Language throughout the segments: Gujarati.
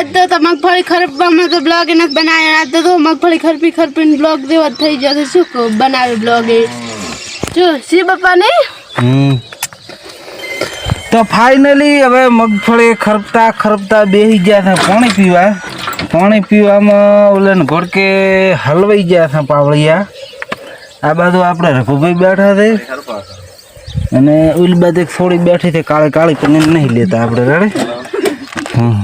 આજ તો તો મગફળી ખરપવામાં તો બ્લોગ એને બનાવ્યો. આજ તો તો મગફળી ખરપી ખરપીને બ્લોગ જેવો થઈ થઈ જશે શું કહું? બનાવે બ્લોગ એ. જો, શી બાપાને? તો ફાઇનલી હવે મગફળી ખરપતા ખરપતા બેસી ગયા છે પાણી પીવા. પાણી પીવામાં ઓલે ભડકે હલવાઈ ગયા છે પાવળિયા. આ બાજુ આપણે રઘુભાઈ બેઠા છે. અને ઓલી બાજુ એક થોડી બેઠી છે. કાળી કાળી પણ નહીં લેતા આપણે રેડે હમ.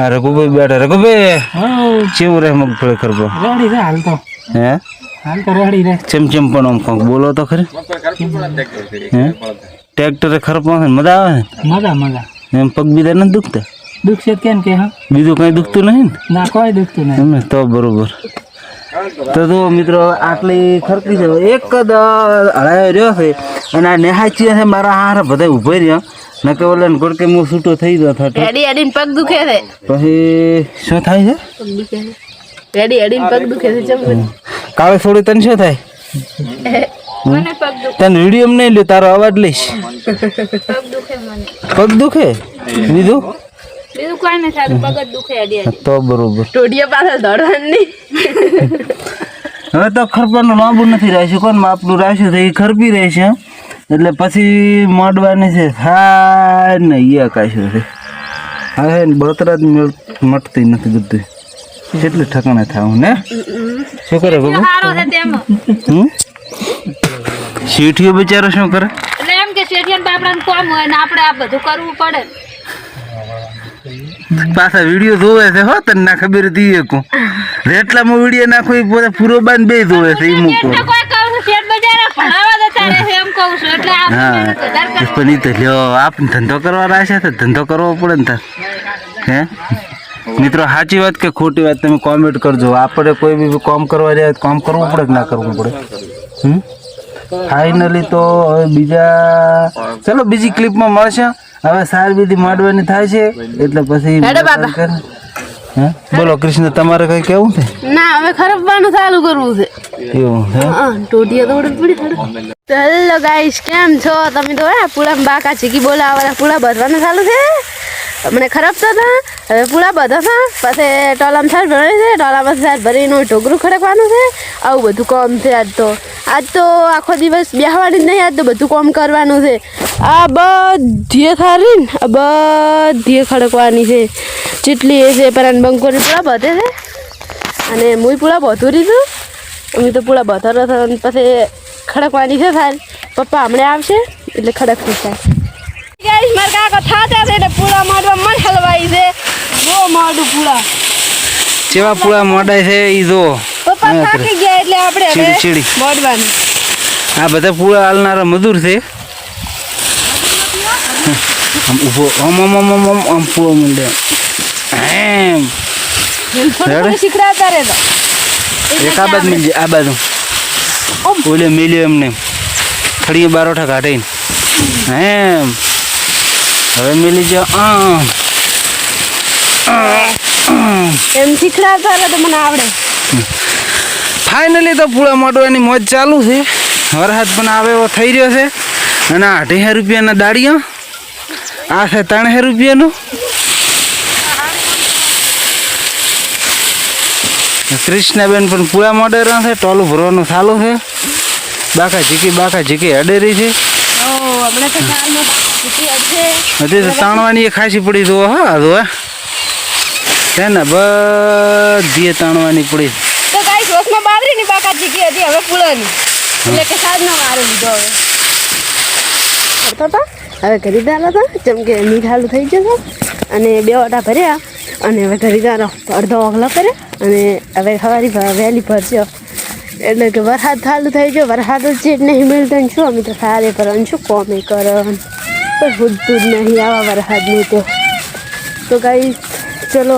આ રઘુભાઈ બેઠા. રઘુભાઈ કેવું રહે મગફળી ખરપો રેડી રે હાલ તો. હે? હાલ તો રેડી રે ચમ ચમ પણ આમ કંઈક બોલો તો ખરી. હે? ટ્રેક્ટરે ખરપવા છે મજા આવે મજા મજા. એમ પગ બીજા નથી દુખતા? દુખશે કેમ કે હા? બીજું કઈ દુખતું નહીં ને? ના કોઈ દુખતું નહીં. તો બરોબર. તો જો મિત્રો આટલી ખરકી છે. એક જ હળાયો રહ્યો છે. અને આ નેહાચી છે મારા હાર બધા ઊભો રહ્યો. ન કે ઓલે ને ગોળકે મો છૂટો થઈ ગયો થતો એડી ને પગ દુખે છે. પછી શું થાય છે? પગ દુખે એડી એડીને પગ દુખે છે ચમ કાવે છોડી તને શું થાય? મને પગ દુખે. તને વીડિયો નહીં લ્યો તારો અવાજ લઈશ. પગ દુખે મને. પગ દુખે? બીજું બીજું કોઈ નથી થતું પગ જ દુખે એડી એડી તો બરોબર. ટોડિયા પાછળ દોડવાનું. નહીં હવે તો ખરપાનું લાંબુ નથી રહેશે કોણ માપનું રહેશે તો એ ખરપી રહેશે એટલે પછી મોડવાની છે. હા ને એ કાશ્યું છે. હા ને બળતરા જ મટતી નથી બધું. કેટલું ઠકાણે થાય ને? શું કરે બાબુ? શેઠિયો બિચારો શું કરે? એટલે એમ કે શેઠિયાન બાપડાને કોમ હોય ને આપણે આ બધું કરવું પડે. પાછા વીડિયો જોવે છે હો તને ના ખબર હતી એ કો રેટલામાં વીડિયો નાખો એ પોતે પૂરો બાંધ બે જોવે છે એ મૂકો. શેઠ બજારે ભણાવા જતા રહે છે કહું છું એટલે હા. પણ એ તો લ્યો આપને ધંધો કરવા રાખ્યા તો ધંધો કરવો પડે ને તાર. હે? મિત્રો સાચી વાત કે ખોટી વાત? તમે કોમેન્ટ કરજો. આપણે કોઈ બી કામ કરવા જાય તો કામ કરવું પડે કે ના કરવું પડે? હમ? ફાઇનલી તો હવે બીજા ચલો બીજી ક્લિપમાં મળશે. હવે સાર બીજી માંડવાની થાય છે એટલે પછી બોલો કૃષ્ણ તમારે કઈ કેવું છે? ના હવે ખરપવાનું ચાલુ કરવું છે. એવું છે? ટોટિયા તો પડી તો હેલો ગાઈસ કેમ છો? તમે તો હે પૂળા બાકા ચીકી બોલાવવાના પૂળા બધવાનું ચાલુ છે? મને ખરાબ તો હતા, હવે પૂરા બધા હતા પછી ટોલામાં સાર ભરે છે ટોલામાં સાર ભરીનું ઢોકરું ખડકવાનું છે. આવું બધું કામ છે આજ તો. આજ તો આખો દિવસ બેહવાની જ નહીં, આજ તો બધું કામ કરવાનું છે. આ બધીએ થારી ને, આ બધી ખડકવાની છે. જેટલી એ છે પરાન બંકોની પૂરા બધે છે. અને હું પૂરા બધું રીધું અમે તો પૂરા બધા હતા પછી ખડકવાની છે સાહેબ પપ્પા હમણાં આવશે, એટલે ખડકવું થાય ગાઈસ મારા કાકા થાતા છે એટલે પૂળા મારવા મન હલવાઈ છે. બહુ માડું પૂળા મોડાય છે એ જો. પપ્પા થાકી ગયા એટલે આપણે હવે ચીડી, ચીડી. મોડવાનું. આ બધા પૂળા હાલનારા મજૂર છે. આમ ઊભો આમ પૂળો મંડે. એમ. એક આ બાજુ મિલજે આ બાજુ. ઓલે મિલ્યો એમને. ખડીએ બારોઠા કાઢીને એમ. હવે મિલી જો આમ. એમ શીખડાવતા રહે તો મને આવડે. ફાઇનલી તો પૂળા મોટવાની મોજ ચાલુ છે. વરસાદ પણ આવે એવો થઈ રહ્યો છે. અને આ અઢીસો રૂપિયાના દાડિયા આ છે ત્રણસો રૂપિયાનું. કૃષ્ણાબેન પણ પૂળા મોડેરા છે. ટોલું ભરવાનું ચાલુ છે. બાકા ઝીકી બાકા ઝીકી અડેરી છે. ઓ હમણાં તો હજી તાણવાની એ ખાસી પડી જુઓ હા જુઓ છે ને બધી તાણવાની પડી. તો ગાઈસ વસમાં બાદરીની બાકા ચીકી હતી હવે પૂળાની એટલે કે સાજનો મારો લીધો હવે. કરતા હતા? હવે ઘરી દાલો હતો જેમ કે મીઠાલું થઈ જશે અને બે ઓટા ભર્યા અને હવે ઘરી દાનો અડધો ઓગલો કર્યો અને હવે સવારી વહેલી ભરજો. એટલે કે વરસાદ ચાલુ થઈ ગયો વરસાદ જ નહીં મળતો છું શું અમે તો સારે કરવાનું શું કોમે કરવાનું પણ હુદ્દું જ નહીં આવા વરસાદનું તો. તો કાંઈ ચલો,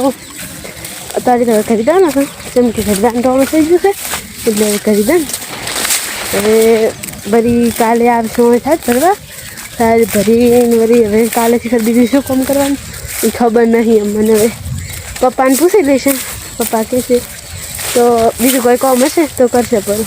અત્યારે હવે ખરીદા ને જેમ કે ખરીદાન તો થઈ ગયું છે. એટલે હવે ખરીદાન હવે ભરી કાલે આવશું અમે થાય ફરવા. સારી ભરીને વળી હવે કાલેથી ખરીદી શું કામ કરવાનું? એ ખબર નહીં અમને હવે. પપ્પાને પૂછી લેશે પપ્પા કહેશે તો બીજું કોઈ કામ હશે તો કરશે પણ.